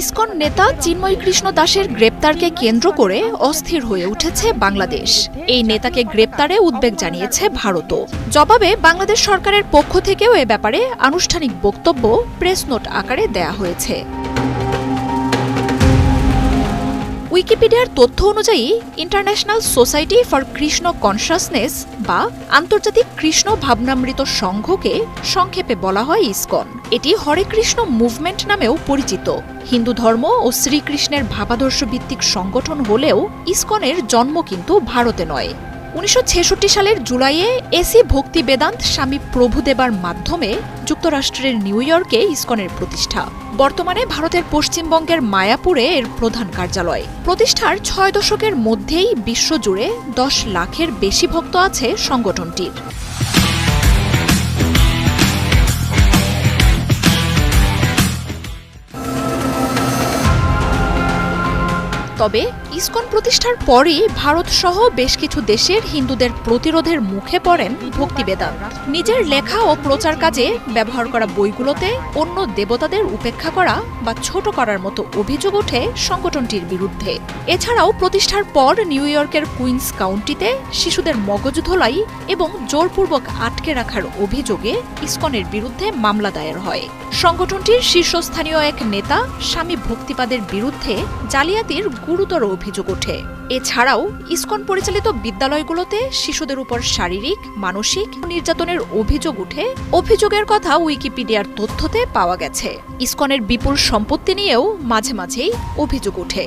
ISKCON নেতা চিন্ময় কৃষ্ণ দাসের গ্রেপ্তারকে কেন্দ্র করে অস্থির হয়ে উঠেছে বাংলাদেশ। এই নেতাকে গ্রেপ্তারে উদ্বেগ জানিয়েছে ভারতও। জবাবে বাংলাদেশ সরকারের পক্ষ থেকেও এ ব্যাপারে আনুষ্ঠানিক বক্তব্য প্রেস নোট আকারে দেয়া হয়েছে। উইকিপিডিয়ার তথ্য অনুযায়ী International Society for Krishna Consciousness বা আন্তর্জাতিক কৃষ্ণ ভাবনামৃত সংঘকে সংক্ষেপে বলা হয় ইসকন। এটি হরে কৃষ্ণ মুভমেন্ট নামেও পরিচিত। হিন্দু ধর্ম ও শ্রীকৃষ্ণের ভাবাদর্শ ভিত্তিক সংগঠন হলেও ইসকনের জন্ম কিন্তু ভারতে নয়। উনিশশো ছেষট্টি সালের জুলাইয়ে এসি ভক্তি বেদান্ত স্বামী প্রভুদেবার মাধ্যমে যুক্তরাষ্ট্রের নিউ ইয়র্কে ইসকনের প্রতিষ্ঠা। বর্তমানে ভারতের পশ্চিমবঙ্গের মায়াপুরে এর প্রধান কার্যালয়। প্রতিষ্ঠার ছয় দশকের মধ্যেই বিশ্বজুড়ে দশ লাখের বেশি ভক্ত আছে সংগঠনটির। তবে ইসকন প্রতিষ্ঠার পরই ভারত সহ বেশ কিছু দেশের হিন্দুদের প্রতিরোধের মুখে পড়েন ভক্তিবেদান্ত। নিজের লেখা ও প্রচার কাজে ব্যবহার করা বইগুলোতে অন্য দেবতাদের উপেক্ষা করা বা ছোট করার মতো অভিযোগ ওঠে সংগঠনটির বিরুদ্ধে। এছাড়াও প্রতিষ্ঠার পর নিউ ইয়র্কের কুইন্স কাউন্টিতে শিশুদের মগজ ধোলাই এবং জোরপূর্বক আটকে রাখার অভিযোগে ইসকনের বিরুদ্ধে মামলা দায়ের হয়। সংগঠনটির শীর্ষস্থানীয় এক নেতা স্বামী ভক্তিপাদের বিরুদ্ধে জালিয়াতির গুরুতর অভিযোগ ওঠে। এছাড়াও, ইস্কন পরিচালিত বিদ্যালয়গুলোতে শিশুদের উপর শারীরিক, মানসিক নির্যাতনের অভিযোগ উঠে। অভিযোগের কথা উইকিপিডিয়ার তথ্যতে পাওয়া গেছে। ইস্কনের বিপুল সম্পত্তি নিয়েও মাঝে মাঝেই অভিযোগ ওঠে।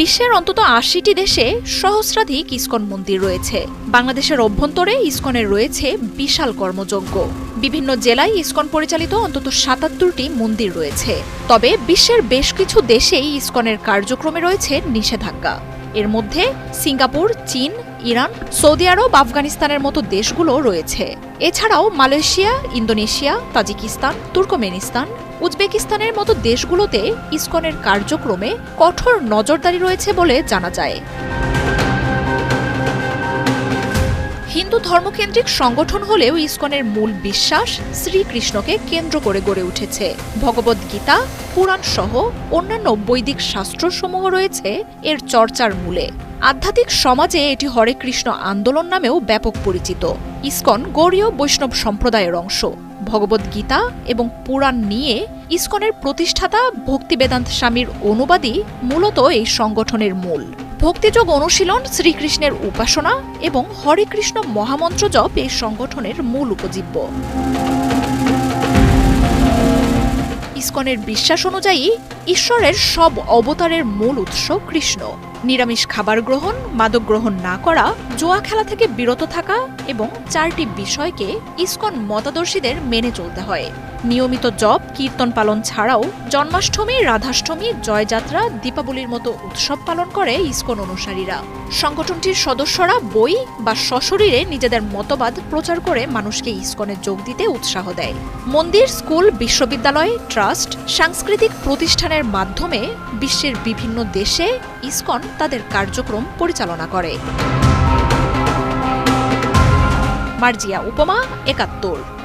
বিশ্বের অন্তত আশিটি দেশে সহস্রাধিক ইস্কন মন্দির রয়েছে। বাংলাদেশের অভ্যন্তরে ইসকনের রয়েছে বিশাল কর্মযজ্ঞ। বিভিন্ন জেলায় ইস্কন পরিচালিত অন্তত সাতাত্তরটি মন্দির রয়েছে। তবে বিশ্বের বেশ কিছু দেশেই ইস্কনের কার্যক্রমে রয়েছে নিষেধাজ্ঞা। এর মধ্যে সিঙ্গাপুর, চীন, ইরান, সৌদি আরব, আফগানিস্তানের মতো দেশগুলো রয়েছে। এছাড়াও মালয়েশিয়া, ইন্দোনেশিয়া, তাজিকিস্তান, তুর্কমেনিস্তান উজবেকিস্তানের মতো দেশগুলোতে ইসকনের কার্যক্রমে কঠোর নজরদারি রয়েছে বলে জানা যায়। হিন্দু ধর্মকেন্দ্রিক সংগঠন হলেও ইসকনের মূল বিশ্বাস শ্রীকৃষ্ণকে কেন্দ্র করে গড়ে উঠেছে। ভগবদ্গীতা পুরাণ সহ অন্যান্য বৈদিক শাস্ত্রসমূহ রয়েছে এর চর্চার মূলে। আধ্যাত্মিক সমাজে এটি হরে কৃষ্ণ আন্দোলন নামেও ব্যাপক পরিচিত। ইসকন গৌরীয় বৈষ্ণব সম্প্রদায়ের অংশ। ভগবদ্গীতা এবং পুরাণ নিয়ে ইসকনের প্রতিষ্ঠাতা ভক্তিবেদান্ত স্বামীর অনুবাদী মূলত এই সংগঠনের মূল। ভক্তিযোগ অনুশীলন শ্রীকৃষ্ণের উপাসনা এবং হরে কৃষ্ণ মহামন্ত্র জপ এই সংগঠনের মূল উপজীব্য। ইসকনের বিশ্বাস অনুযায়ী ঈশ্বরের সব অবতারের মূল উৎস কৃষ্ণ। নিরামিষ খাবার গ্রহণ, মাদক গ্রহণ না করা, জোয়া খেলা থেকে বিরত থাকা এবং চারটি বিষয়কে ইসকন মতাদর্শীদের মেনে চলতে হয়। নিয়মিত জপ, কীর্তন পালন ছাড়াও জন্মাষ্টমী, রাধাষ্টমী, জয়যাত্রা, দীপাবলির মতো উৎসব পালন করে ইসকন অনুসারীরা। সংগঠনটির সদস্যরা বই বা সশরীরে নিজেদের মতবাদ প্রচার করে মানুষকে ইসকনে যোগ দিতে উৎসাহ দেয়। মন্দির, স্কুল, বিশ্ববিদ্যালয়, ট্রাস্ট, সাংস্কৃতিক প্রতিষ্ঠানের মাধ্যমে বিশ্বের বিভিন্ন দেশে ইসকন তাদের কার্যক্রম পরিচালনা করে। মার্জিয়া উপমা একাত্তর।